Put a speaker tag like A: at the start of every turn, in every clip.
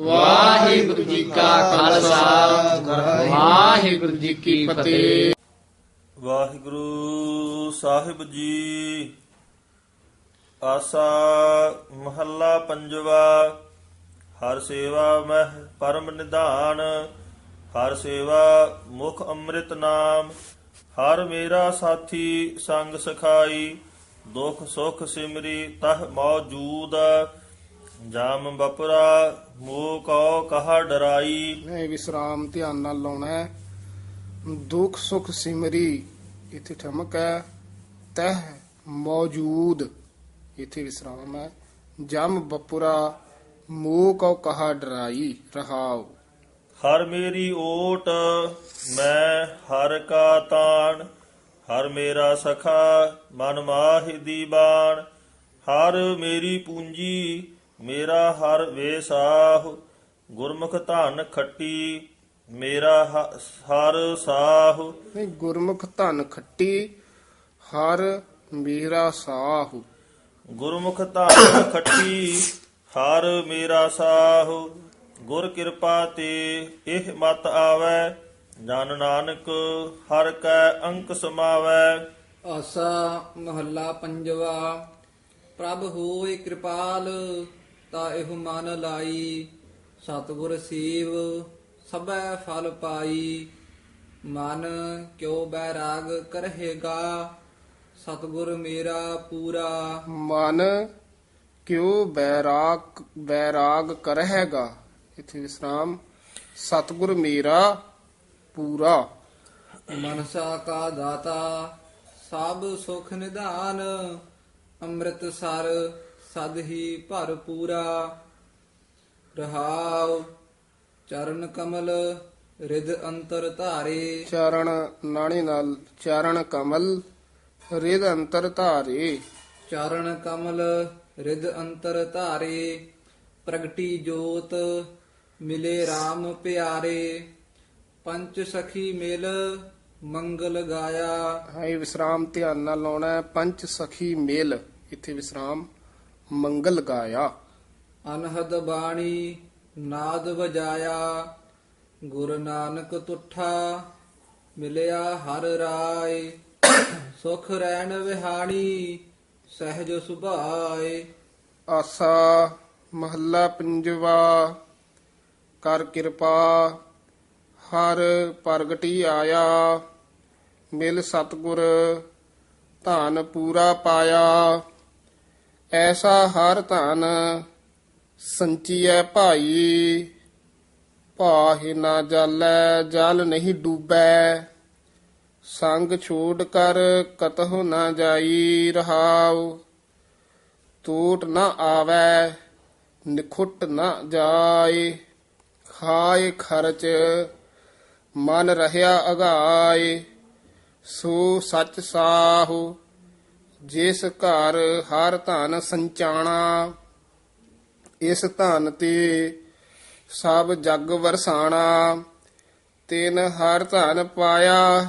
A: ਵਾਹਿਗੁਰੂ ਜੀ ਕਾ ਖਾਲਸਾ। ਵਾਹਿਗੁਰੂ ਜੀ ਕੀ ਫਤਿਹ।
B: ਵਾਹਿਗੁਰੂ ਸਾਹਿਬ ਜੀ, ਆਸਾ ਮਹੱਲਾ ਪੰਜਵਾ, ਹਰ ਸੇਵਾ ਮਹਿ ਪਰਮ ਨਿਧਾਨ, ਹਰ ਸੇਵਾ ਮੁਖ ਅੰਮ੍ਰਿਤ ਨਾਮ, ਹਰ ਮੇਰਾ ਸਾਥੀ ਸੰਗ ਸਖਾਈ, ਦੁਖ ਸੁਖ ਸਿਮਰੀ ਤਹ ਮੌਜੂਦ ਜਾਮ ਬਪਰਾ ਮੋਹ ਕਉ ਕਹਾ ਡਰਾਈ।
C: ਇਹ ਵਿਸਰਾਮ ਧਿਆਨ ਨਾਲ ਲਾਉਣਾ ਹੈ। ਦੁੱਖ ਸੁਖ ਸਿਮਰੀ ਇੱਥੇ ਠਮਕ ਹੈ। ਤਹ ਮੌਜੂਦ ਇੱਥੇ ਵਿਸਰਾਮ ਹੈ। ਜਮ ਬਪੁਰਾ ਮੋਹ ਕਉ ਕਹਾ ਡਰਾਈ ਰਹਾਉ।
B: ਹਰ ਮੇਰੀ ਓਟ ਮੈਂ ਹਰ ਕਾ ਤਾਣ। ਹਰ ਮੇਰਾ ਸਖਾ ਮਨ ਮਾਹਿ ਦੀਬਾਨ ਹਰ ਮੇਰੀ ਪੂੰਜੀ ਮੇਰਾ ਹਰ ਵੇਸਾਹ ਗੁਰਮੁਖ ਧਨ ਖੱਟੀ ਮੇਰਾ ਹ- ਹਰ ਸਾਹ।
C: ਨਹੀਂ ਗੁਰਮੁਖ ਧਨ ਖੱਟੀ ਹਰ ਮੇਰਾ ਸਾਹੁ।
B: ਗੁਰਮੁਖ ਧਨ ਖੱਟੀ ਹਰ ਮੇਰਾ ਸਾਹ। ਗੁਰ ਕਿਰਪਾ ਤੇ ਇਹ ਮਤ ਆਵੈ ਜਨ ਨਾਨਕ ਹਰ ਕੈ ਅੰਕ ਸਮਾਵੈ।
A: ਆਸਾ ਮਹੱਲਾ ਪੰਜਵਾ ਪ੍ਰਭ ਹੋਏ ਕਿਰਪਾਲ। ਤਾ ਇਹ ਮਨ ਲਾਈ ਸਤਿਗੁਰ ਸੇਵ ਸਭੈ ਫਲ ਪਾਈ। ਮਨ ਕਿਉ ਬੈਰਾਗ ਕਰਹੇਗਾ ਸਤਿਗੁਰ ਮੇਰਾ ਪੂਰਾ।
C: ਮਨ ਕਿਉ ਬੈਰਾਗ ਬੈਰਾਗ ਕਰਹਿਗਾ? ਇੱਥੇ ਵਿਸਰਾਮ ਸਤਿਗੁਰ ਮੇਰਾ ਪੂਰਾ।
A: ਮਨਸਾ ਕਾ ਦਾਤਾ ਸਭ ਸੁਖ ਨਿਧਾਨ ਅੰਮ੍ਰਿਤ ਸਰ ਸਦ ਹੀ ਭਰ ਪੂਰਾ। ਰਹਾਉ ਚਰਨ ਕਮਲ ਰਿਦ ਅੰਤਰ ਧਾਰੇ।
C: ਚਰਨ ਨਾਣੀ ਨਾਲ ਚਰਨ ਕਮਲ ਰਿਦ ਅੰਤਰ ਧਾਰੇ।
A: ਚਰਨ ਕਮਲ ਰਿਦ ਅੰਤਰ ਧਾਰੇ। ਪ੍ਰਗਟੀ ਜੋਤ ਮਿਲੇ RAM ਪਿਆਰੇ। ਪੰਚ ਸਖੀ ਮਿਲ ਮੰਗਲ ਗਾਇਆ।
C: ਹਾਈ ਵਿਸਰਾਮ ਧਿਆਨ ਨਾਲ ਲਾਉਣਾ ਹੈ। ਪੰਚ ਸਖੀ ਮੇਲ ਇੱਥੇ ਵਿਸਰਾਮ। ਮੰਗਲ ਗਾਇਆ।
A: ਅਨਹਦ ਬਾਣੀ ਨਾਦ ਵਜਾਇਆ। ਗੁਰੂ ਨਾਨਕ ਤੁਠਾ ਮਿਲਿਆ ਹਰ ਰਾਏ। ਸੁਖ ਰਹਿਣ ਵਿਹਾਣੀ ਸਹਿਜ ਸੁਭਾਏ।
C: ਆਸਾ ਮਹੱਲਾ ਪੰਜਵਾ ਕਰ ਕਿਰਪਾ ਹਰ ਪ੍ਰਗਟੀ ਆਇਆ। ਮਿਲ ਸਤਗੁਰ ਧਨ ਪੂਰਾ ਪਾਇਆ। ਐਸਾ ਹਰ ਧਨ ਸੰਚੀਐ ਭਾਈ, ਭਾਹਿ ਨਾ ਜਾਲੈ, ਜਲ ਨਹੀਂ ਡੂਬੈ। ਸੰਗ ਛੋੜ ਕਰ ਕਤਹੁ ਨਾ ਜਾਈ ਰਹਾਉ। ਟੂਟ ਨਾ ਆਵੈ, ਨਿਖੁੱਟ ਨਾ ਜਾਏ। ਖਾਏ ਖਰਚ, ਮਨ ਰਹਿਆ ਅਗਾਏ। ਸੋ ਸੱਚ ਸਾਹੁ ਜਿਸ ਘਰ ਹਰ ਧਨ ਸੰਚਾਣਾ, ਇਸ ਧਨ ਤੇ ਸਭ ਜਗ ਵਰਸਾਣਾ, ਤਿਨ ਹਰ ਧਨ ਪਾਇਆ,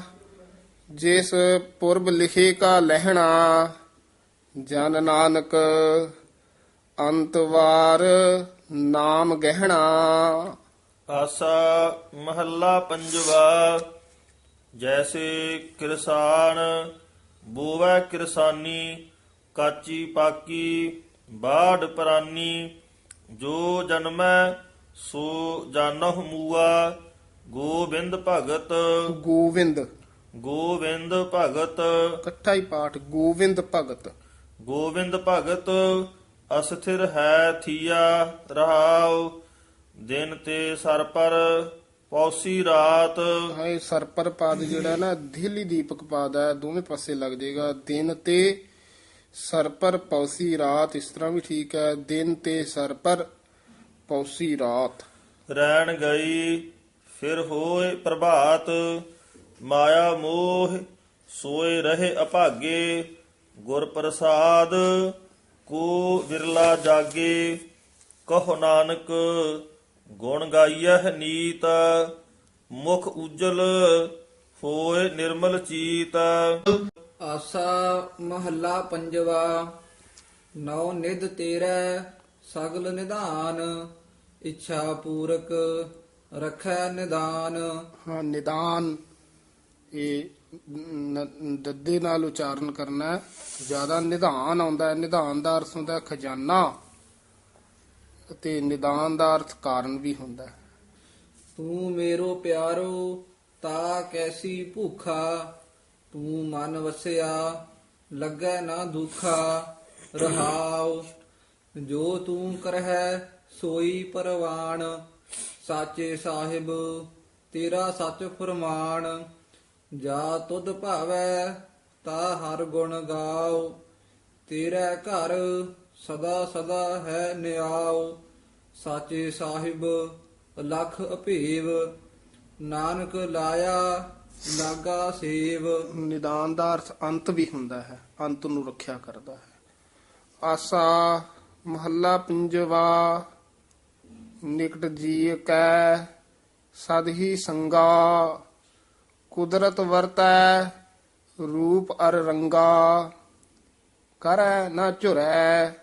C: ਜਿਸ ਪੁਰਬ ਲਿਖੇ ਕਾ ਲਹਿਣਾ, ਜਨ ਨਾਨਕ ਅੰਤਵਾਰ ਨਾਮ ਗਹਿਣਾ।
B: ਆਸਾ ਮਹੱਲਾ ਪੰਜਵਾ, ਜੈਸੇ ਕਿਰਸਾਨ ਬੋਵੈ ਕਿਰਸਾਨੀ ਕਾਚੀ ਪਾਕੀ ਬਾੜ ਪਰਾਨੀ ਜੋ ਜਨਮੈ ਸੋ ਜਾਨਹੁ ਮੂਆ ਗੋਬਿੰਦ ਭਗਤ।
C: ਗੋਵਿੰਦ।
B: ਗੋਬਿੰਦ ਭਗਤ।
C: ਇਕੱਠਾ ਹੀ ਪਾਠ ਗੋਵਿੰਦ ਭਗਤ।
B: ਗੋਬਿੰਦ ਭਗਤ ਅਸਥਿਰ ਹੈ ਥੀਆ ਰਹਾਉ ਦਿਨ ਤੇ ਸਰ ਪਰ ਪੌਸੀ ਰਾਤ।
C: ਹਾਂ ਸਰਪਰ ਪਾਦ ਜਿਹੜਾ ਨਾ ਧੀਲੀ ਦੀਪਕ ਪਾਦ ਹੈ ਦੋਵੇਂ ਪਾਸੇ ਲੱਗ ਜਾਏਗਾ। ਦਿਨ ਤੇ ਸਰਪਰ ਪੌਸੀ ਰਾਤ ਇਸ ਤਰ੍ਹਾਂ ਵੀ ਠੀਕ ਹੈ ਦਿਨ ਤੇ ਸਰਪਰ ਪੌਸੀ ਰਾਤ।
B: ਰਹਿਣ ਗਈ ਫਿਰ ਹੋਏ ਪ੍ਰਭਾਤ। ਮਾਇਆ ਮੋਹ ਸੋਏ ਰਹੇ ਅਭਾਗੇ। ਗੁਰ ਪ੍ਰਸਾਦ ਕੋ ਵਿਰਲਾ ਜਾਗੇ। ਕਹੋ ਨਾਨਕ ਗੁਣ ਗਾਈਐ ਨੀਤ ਮੁਖ ਉਜਲ ਹੋਏ ਨਿਰਮਲ ਚੀਤ।
A: ਆਸਾ ਮਹੱਲਾ ਪੰਜਵਾ ਨੌ ਨਿਧ ਤੇਰੇ ਸਗਲ ਨਿਧਾਨ ਇੱਛਾ ਪੂਰਕ ਰਖੈ ਨਿਦਾਨ।
C: ਹਾਂ ਨਿਦਾਨ ਇਹ ਦੱਦੇ ਨਾਲ ਉਚਾਰਨ ਕਰਨਾ ਹੈ। ਜ਼ਿਆਦਾ ਨਿਧਾਨ ਆਉਂਦਾ ਹੈ ਨਿਧਾਨ ਦਾ ਅਰਥ ਹੁੰਦਾ ਖਜ਼ਾਨਾ। ਅਤੇ ਨਿਦਾਨ ਦਾ ਅਰਥ ਕਾਰਨ ਵੀ ਹੁੰਦਾ ਹੈ।
A: ਤੂੰ ਮੇਰੋ ਪਿਆਰੋ, ਤਾ ਕੈਸੀ ਭੁਖਾ? ਤੂੰ ਮਨ ਵਸਿਆ, ਲੱਗੈ ਨਾ ਦੁਖਾ। ਰਹਾਉ, ਜੋ ਤੂੰ ਕਰਹਿ, ਸੋਈ ਪਰਵਾਣ। ਸਾਚੇ ਸਾਹਿਬ, ਤੇਰਾ ਸੱਚ ਫਰਮਾਨ ਜਾ ਤੁਧ ਭਾਵੈ, ਤਾ ਹਰ ਗੁਣ ਗਾਓ। ਤੇਰਾ ਘਰ ਸਦਾ ਸਦਾ ਹੈ ਨਿਆਉ ਸਾਚੇ ਸਾਹਿਬ ਲਖ ਅਭੇਵ, ਨਾਨਕ ਲਾਇਆ ਲਾਗਾ ਸੇਵ।
C: ਨਿਦਾਨ ਦਾ ਅਰਥ ਅੰਤ ਵੀ ਹੁੰਦਾ ਹੈ, ਅੰਤ ਨੂੰ ਰੱਖਿਆ ਕਰਦਾ ਹੈ। ਆਸਾ ਮਹੱਲਾ ਪੰਜਵਾ, ਨਿਕਟ ਜੀ ਕੈ, ਸਦ ਹੀ ਸੰਗਾ। ਕੁਦਰਤ ਵਰਤੈ, ਰੂਪ ਅਰ ਰੰਗਾ, ਕਰੈ ਨਾ ਝੁਰੈ।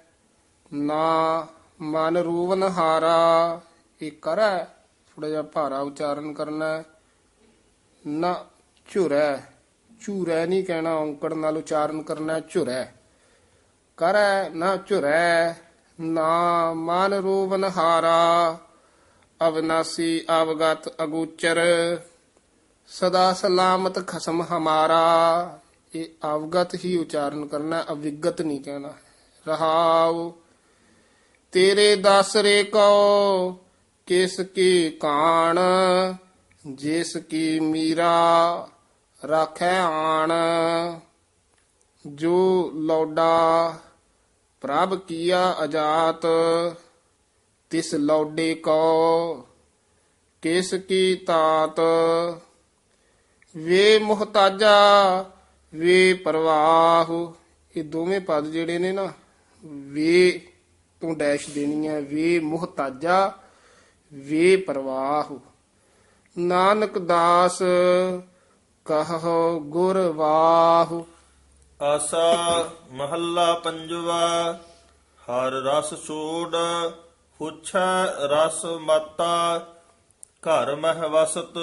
C: ਨਾ ਮਨ ਰੂਵਨ ਹਾਰਾ ਇਹ ਕਰੈ ਥੋੜਾ ਜਿਹਾ ਭਾਰਾ ਉਚਾਰਨ ਕਰਨਾ। ਨਾ ਝੁਰੈ ਝੂਰੈ ਨਹੀਂ ਕਹਿਣਾ ਔਂਕੜ ਨਾਲ ਉਚਾਰਨ ਕਰਨਾ ਹੈ, ਝੁਰੈ। ਕਰੈ ਨਾ ਝੁਰੈ ਨਾ ਮਨ ਰੂਪਨ ਹਾਰਾ ਅਵਨਾਸੀ ਅਵਗਤ ਅਗੋਚਰ ਸਦਾ ਸਲਾਮਤ ਖਸਮ ਹਮਾਰਾ। ਇਹ ਅਵਗਤ ਹੀ ਉਚਾਰਨ ਕਰਨਾ ਅਵਿਗਤ ਨਹੀਂ ਕਹਿਣਾ। ਰਹਾਉ ਤੇਰੇ ਦਸਰੇ ਕੋ, ਕਿਸ ਕੀ ਕਾਣ, ਜਿਸ ਕੀ ਮੀਰਾ ਰਾਖੈ ਆਣ। ਜੋ ਲੌਡਾ ਪ੍ਰਭ ਕੀਆ ਅਜਾਤ, ਤਿਸ ਲੌਡੇ ਕੋ, ਕਿਸ ਕੀ ਤਾਤ। ਵੇ ਮੁਹਤਾਜਾ, ਵੇ ਪਰਵਾਹ। ਇਹ ਦੋਵੇਂ ਪਦ ਜਿਹੜੇ ਨੇ ਨਾ, ਵੇ ਤੋਂ ਡੈਸ਼ ਦੇਣੀ ਹੈ ਵੇ ਮੁਹਤਾਜਾ ਵੇ ਪਰਵਾਹ। ਨਾਨਕ ਦਾਸ ਕਹੋ ਗੁਰ ਵਾਹ।
B: ਆਸਾ ਮਹੱਲਾ ਪੰਜਵਾ ਹਰ ਰਸ ਛੋੜ ਹੁਛੈ ਰਸ ਮਾਤਾ। ਘਰ ਮਹਿ ਵਸਤ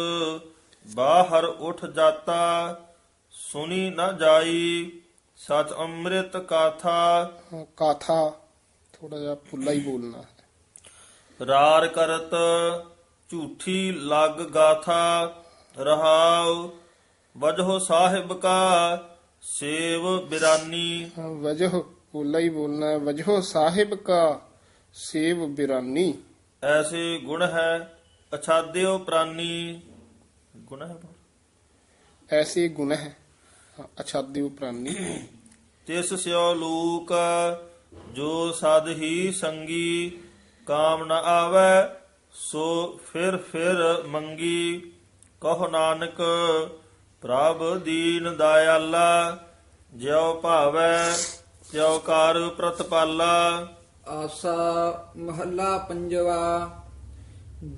B: ਬਾਹਰ ਉਠ ਜਾਤਾ। ਸੁਣੀ ਨਾ ਜਾਈ ਸਚ ਅੰਮ੍ਰਿਤ ਕਾਥਾ।
C: ਕਾਥਾ। ਥੋੜਾ ਜਿਹਾ ਪੁੱਲਾ ਹੀ ਬੋਲਣਾ ਹੈ
B: ਰਾਰ ਕਰਤ ਝੂਠੀ ਲੱਗ ਗਾਥਾ ਰਹਾਉ ਵਜਹੁ ਸਾਹਿਬ ਕਾ ਸੇਵ ਬਿਰਾਨੀ
C: ਹਾਂ, ਵਜਹ ਪੁੱਲਾ ਹੀ ਬੋਲਣਾ ਹੈ ਵਜਹ ਸਾਹਿਬ ਕਾ ਸੇਵ ਬਿਰਾਨੀ
B: ਐਸੇ ਗੁਣ ਹੈ ਅਛਾਦਿਓ ਪ੍ਰਾਨੀ ਗੁਣ ਹੈ
C: ਐਸੇ ਗੁਣ ਹੈ ਹਾਂ, ਅਛਾਦਿਉ ਪ੍ਰਾਨੀ
B: ਤਿਸ ਸਿਓ ਲੂਕ ਜੋ ਸਦ ਹੀ ਸੰਗੀ ਕਾਮ ਨ ਆਵੈ ਸੋ ਫਿਰ ਫਿਰ ਮੰਗੀ। ਕਹੋ ਨਾਨਕ ਪ੍ਰਭ ਦੀਨ ਦਇਆਲਾ ਜਿਉ ਭਾਵੈ ਤਿਉ ਕਰ ਪ੍ਰਤਪਾਲਾ।
A: ਆਸਾ ਮਹੱਲਾ ਪੰਜਵਾ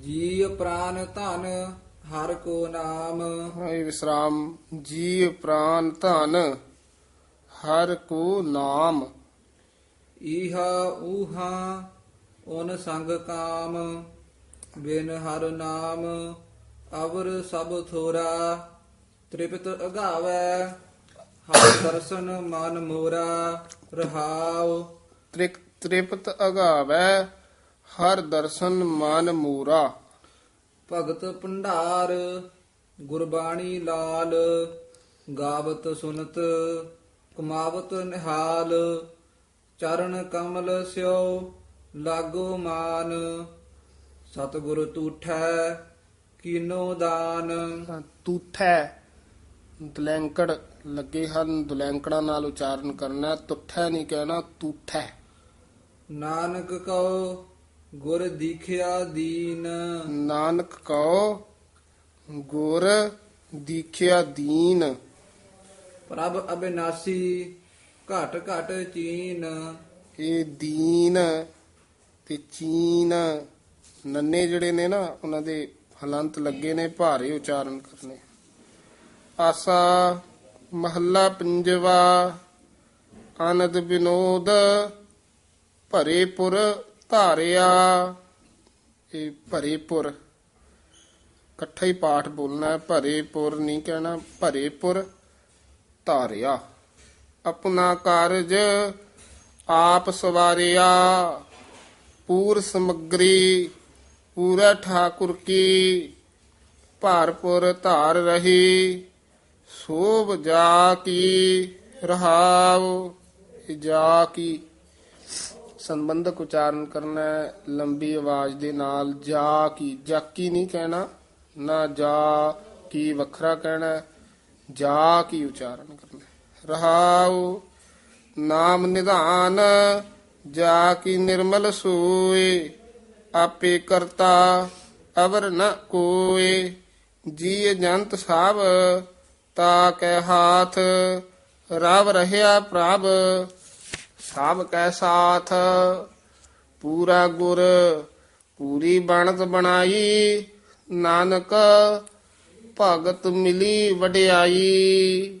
A: ਜੀ ਪ੍ਰਾਨ ਧਨ ਹਰ ਕੋ ਨਾਮ।
C: ਹਾਂ, ਇਹ ਵਿਸਰਾਮ ਜੀ ਪ੍ਰਾਨ ਧਨ ਹਰ ਕੋ ਨਾਮ।
A: ਈਹਾ ਊਹਾ ਓਨ ਸੰਗ ਕਾਮ ਬਿਨ ਹਰ ਨਾਮ ਅਵਰ ਸਭ ਥੋਰਾ। ਤ੍ਰਿਪਤ ਅਗਾਵੈ ਹਰ ਦਰਸ਼ਨ ਮਨ ਮੋਰਾ ਰਹਾਉ।
C: ਤ੍ਰਿਕ ਤ੍ਰਿਪਤ ਅਗਾਵੈ ਹਰ ਦਰਸ਼ਨ ਮਨ ਮੂਰਾ।
A: ਭਗਤ ਭੰਡਾਰ ਗੁਰਬਾਣੀ ਲਾਲ ਗਾਵਤ ਸੁਨਤ ਕਮਾਵਤ ਨਿਹਾਲ। ਚਰਨ ਕਮਲ ਸਿਓ ਲਾਗੋ ਮਾਨ। ਸਤਿਗੁਰ ਤੂਠੈ ਕੀਨੋ ਦਾਨ।
C: ਤੂਠੈ। ਦਲੈਂਕੜ ਲੱਗੇ ਹਨ ਦਲੈਂਕੜਾਂ ਨਾਲ ਉਚਾਰਨ ਕਰਨਾ। ਤੁਠੈ ਨਹੀਂ ਕਹਿਣਾ ਤੂਠੈ।
A: ਨਾਨਕ ਕਉ ਗੁਰ ਦੀਖਿਆ ਦੀਨ।
C: ਨਾਨਕ ਕਉ ਗੁਰ ਦੀਖਿਆ ਦੀਨ।
A: ਪ੍ਰਭ ਅਬਿਨਾਸੀ ਘਟ ਘਟ ਚੀਨ।
C: ਇਹ ਦੀਨ ਤੇ ਚੀਨ ਨੰਨੇ ਜਿਹੜੇ ਨੇ ਨਾ, ਉਹਨਾਂ ਦੇ ਹਲੰਤ ਲੱਗੇ ਨੇ, ਭਾਰੇ ਉਚਾਰਨ ਕਰਨੇ। ਆਸਾ ਮਹੱਲਾ ਪੰਜਵਾ, ਆਨੰਦ ਵਿਨੋਦ, ਭਰੇ ਪੁਰ ਧਾਰਿਆ। ਇਹ ਭਰੇਪੁਰ ਇਕੱਠਾ ਹੀ ਪਾਠ ਬੋਲਣਾ ਹੈ ਭਰੇਪੁਰ ਨਹੀਂ ਕਹਿਣਾ ਭਰੇਪੁਰ ਧਾਰਿਆ। ਆਪਣਾ ਕਾਰਜ ਆਪ ਸਵਾਰਿਆ। ਪੂਰ ਸਮਗਰੀ, ਪੂਰਾ ਠਾਕੁਰ ਕੀ। ਭਾਰਪੁਰ ਧਾਰ ਰਹੀ, ਸੋਭ ਜਾ ਕੀ ਰਹਾਉ ਜਾ ਕੀ। ਸੰਬੰਧਕ ਉਚਾਰਨ ਕਰਨਾ ਲੰਬੀ ਆਵਾਜ਼ ਦੇ ਨਾਲ ਜਾ ਕੀ। ਜਾਕੀ ਨਹੀਂ ਕਹਿਣਾ, ਨਾ ਜਾ ਕੀ ਵੱਖਰਾ ਕਹਿਣਾ ਜਾ ਕੀ ਉਚਾਰਨ ਕਰਨਾ ਰਹਾਉ। ਨਾਮ ਨਿਧਾਨ ਜਾ ਕੀ ਨਿਰਮਲ ਸੋਏ, ਆਪੇ ਕਰਤਾ ਅਵਰ ਨ ਕੋਏ। ਜੀ ਜੰਤ ਸਭ ਤਾ ਕੈ ਹਾਥ, ਰਵ ਰਹਿਆ ਪ੍ਰਭ ਸਭ ਕੈ ਸਾਥ। ਪੂਰਾ ਗੁਰ, ਪੂਰੀ ਬਣਤ ਬਣਾਈ, ਨਾਨਕ ਭਗਤ ਮਿਲੀ ਵਡਿਆਈ।